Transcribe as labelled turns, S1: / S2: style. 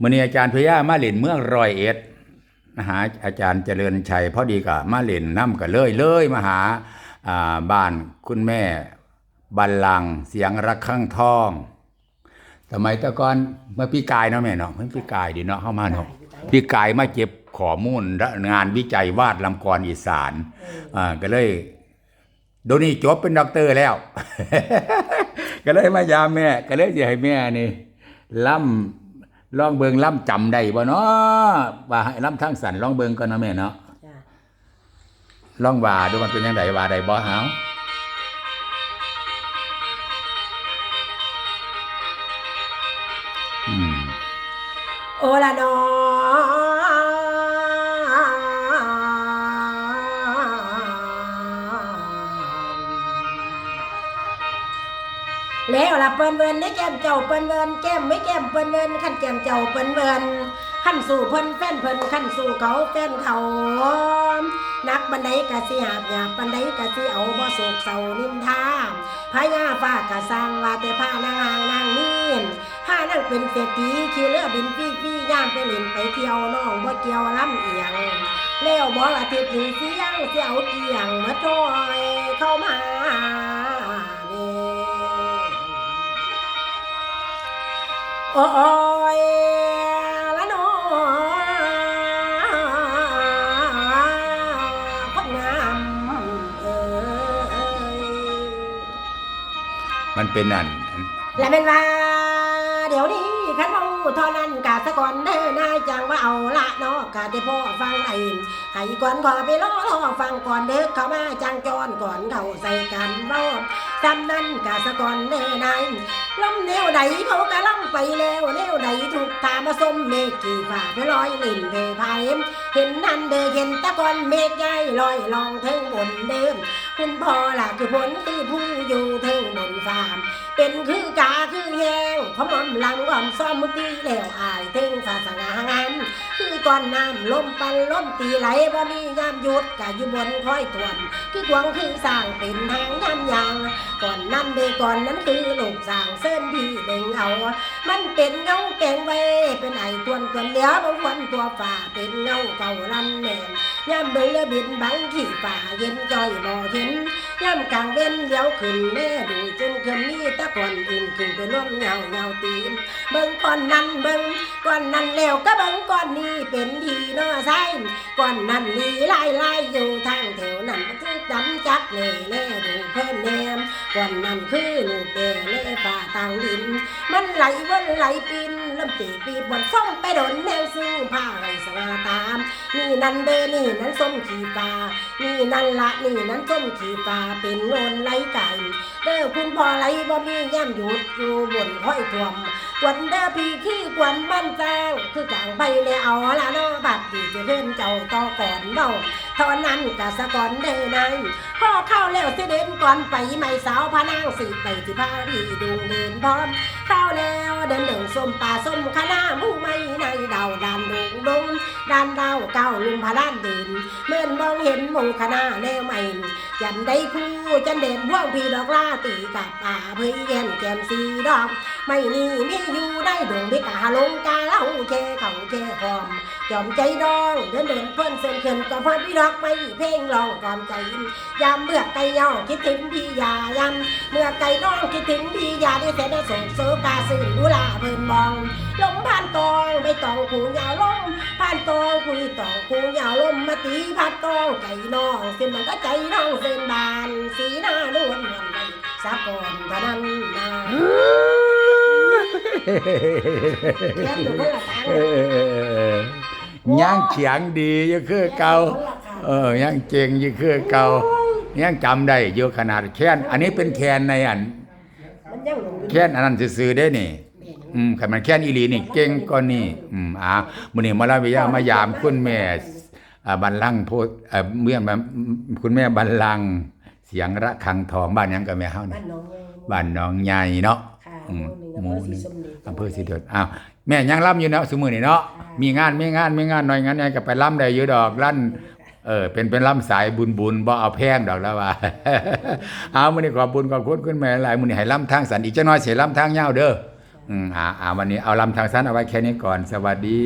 S1: มื้อนี้อาจารย์พยามาเล่นเมืองรอยเอ็ดมาหาอาจารย์เจริญชัยพอดีก็มาเล่นน้ำกันเลยเลยมาหาบ้านคุณแม่บัลลังเสียงรักข้างทองสมัยตะก่อนเมื่อปีกายเนาะแม่เนาะเมื่อปีกายดีเนาะเข้ามาเนาะปีกายมาเก็บขอมูลงานวิจัยวาดลำกรอีสานอ่าก็เลยโดนี้จบเป็นด็อกเตอร์แล้ว ก็เลยมายามแม่ ก็เลยจะให้แม่นี่ล่ำ ลองเบิงล่ำจำได้บ่เนาะว่าให้ล่ำทั้งสันลองเบิงก่อนเนาะแม่เนาะ
S2: จ้ะ
S1: ลองว่าดูมันเป็นยังไงว่าได้บ่เฮาอืม
S2: โอละนอ แล้วละเปิ้นเวินได้แก้มเจ้าเปิ้นเวินแก้มไม่แก้มเปิ้นเวินขั้นแก้มเจ้าเปิ้นเวินขั้นสู่เพิ่นแฟนเพิ่นขั้นสู่เขาแฟนเขานักบันไดกะสิหาบหยาบบันไดกะสิเอาบ่โศกเศร้านินทาพญาฟ้ากะสร้างว่าแต่พานางหางนางนี่พานั่งเป็นเศรษฐีขี่เรือบินฟี่ฟี่ย่ามไปเล่นไปเที่ยวน้องบ่เกี่ยวล้ำเอียงแล้วบ่อาทิตย์ถึงเสียงเสียวเกียงมาจอยเข้ามา อยละนอคนามเอ้ย
S1: มันเป็นอัน
S2: และเป็นว่า เดี๋ยวนี้ขันเมาเท่านั้นกาสะก่อนเด้อนายจังว่าเอาละเนาะกาที่พ่อฟังไอ้ให้ก่อนขอไปรอรอฟังก่อนเด้อเข้ามาจังจอนก่อนเข้าใส่กันรอบ จำนั้นกาสะก่อนเด้อนายล้มแนวใดเขากะล่ำไปแล้วแนวใดถูกทามาส้มเมฆกี่ฝ่าไปลอยลิ่นเพพายเห็นนั่นเดเห็นตะกอนเมฆใหญ่ลอยลองเทิงบนเดิมคุณพ่อล่ะคือผลคือผู้อยู่เทิงบนฟาร์มเป็นคือกาคือแหงพมอมลังความซ้อมมุตีแล้วอายถึงศาสนางาม คือก่อนน้ำลมปันลมตีไหลบ่มียามหยุดกะอยู่บนค่อยทวนคือหวงคือสร้างเป็นทางยามยางก่อนนั้นเดก่อนนั้นคือลูกสร้างเส้นที่เด้งเอา มันเป็นเงาแกงไว้เป็นไอทวนกันเหลือบางวันตัวฝ่าเป็นเงาเก่าลันแนมยามเบื่อบินบังขี่ป่าเย็นจอยบ่เห็นย่ำกลางเว้นเลี้ยวขึ้นแม่ดู ก่อนอินขึ้นไปร่วมเงาเงาตีนเบิ่งก่อนนั้นเบิ่งก่อนนั้นแล้วก็เบิ่งก่อนนี้เป็นทีเนาะใช่ก่อนนั้นลีไล่ไล่อยู่ทางแถวนั้นมันคือดำจักเล่เล่ดูเพิ่นแนมก่อนนั้นคือลูกแก่เล่ฝ่าต่างดิน มันไหลวนไหลปิน ลำตีปีบนฟ้องไปโดนแนวซึ่งผ้าไรสงาตาม นี่นั่นเดนี่นั้นส้มขี่ฟ้า นี่นั่นละนี่นั้นส้มขี่ฟ้าเป็นโงนไหลไก่เด้อคุณพ่อไหลบ่มีแย่ำหยุดอยู่บนห้อยท่วมกวนเด้อพี่คือกวนบ้านแจ้งคือกลางไปเลยเอาละเนาะบัดดีจะเพิ่นเจ้าต่อก่อนเบาเท่านั้นกะสะก่อนเด้นายพ่อเข้าแล้วสิเดินก่อนไปไม่สาวพะนางสิไปที่พาพี่ดุงเดินพร้อมเข้าแล้ว ส้มป่าส้มคณะมู่ไม่ในดาวดานดงดงดานดาวเก้าลุมพะลานเดินเมื่อนมองเห็นหมู่คณะแนวใหม่จันได้คู่จันเด่นพวงพีดอกลาตีกับป่าเพื่อแย่นแก้มสีดอก ไม่นี่มีอยู่ได้ดวงดิกาลงกาเล่าแช่เขาแช่หอมยอมใจดองเดินเดินเพื่อนเส้นเขินกับพ่อพี่ดอกไม่เพลงลองก่อนใจยามเมื่อไก่ย่อคิดถึงพี่ยายำเมื่อไก่น้องคิดถึงพี่ยาได้แต่ได้ส่งโซกาสื่อดูลาเพิ่นมองลมผ่านตองไปตองคูยาวลมผ่านตองคุยตองคูยาวลมมาตีพัดตองไก่น้องเส้นมันก็ใจน้องเส้นบานสีหน้านวลนวลไปสักก่อนเท่านั้นนะ แค่ดูคนละทาง
S1: เออย่างเขียงดีอยู่คือเก่าเออย่างเก่งอยู่คือเก่ายังจำได้อยู่ขนาดแค้นอันนี้เป็นแคนในอันแค้นอันนั้นซื่อได้นี่อืมคันมันแค้นอีหลีนี่เก่งกว่านี่อืมอ่ามื้อนี้มาลาวิยามายามคุณแม่บัลลังโพธิ์เมื่อมาคุณแม่บัลลังเสียงระฆังทองบ้านยังก็แม่เฮา
S2: บ้า
S1: นี่
S2: นน้องไง
S1: บ้านหนองใหญ่เนาะ อืม
S2: ห
S1: ห
S2: มู่
S1: มู่
S2: ห
S1: ห
S2: นึ
S1: นึ
S2: ง
S1: งอำเภอสิเดชอ้าวแม่ยังล่ำอยู่เนาะสมือนี่เนาะมีงานมีงานมีงานหน่อยงั้นไงก็ไปล่ำได้อยู่ดอกลั่น เออเป็นเป็นล่ำสายบุญบุญบ่เอาแพงดอกแล้วว่า เอามื้อนี้ขอบบุญขอบคุณคุณแม่หลายมื้อนี้ให้ล่ำทางสันอีกจักหน่อยสิล่ำทางยาวเด้ออืมอ่าอ่าวันนี้เอาลำทางสั้นเอาไว้แค่นี้ก่อนสวัสดี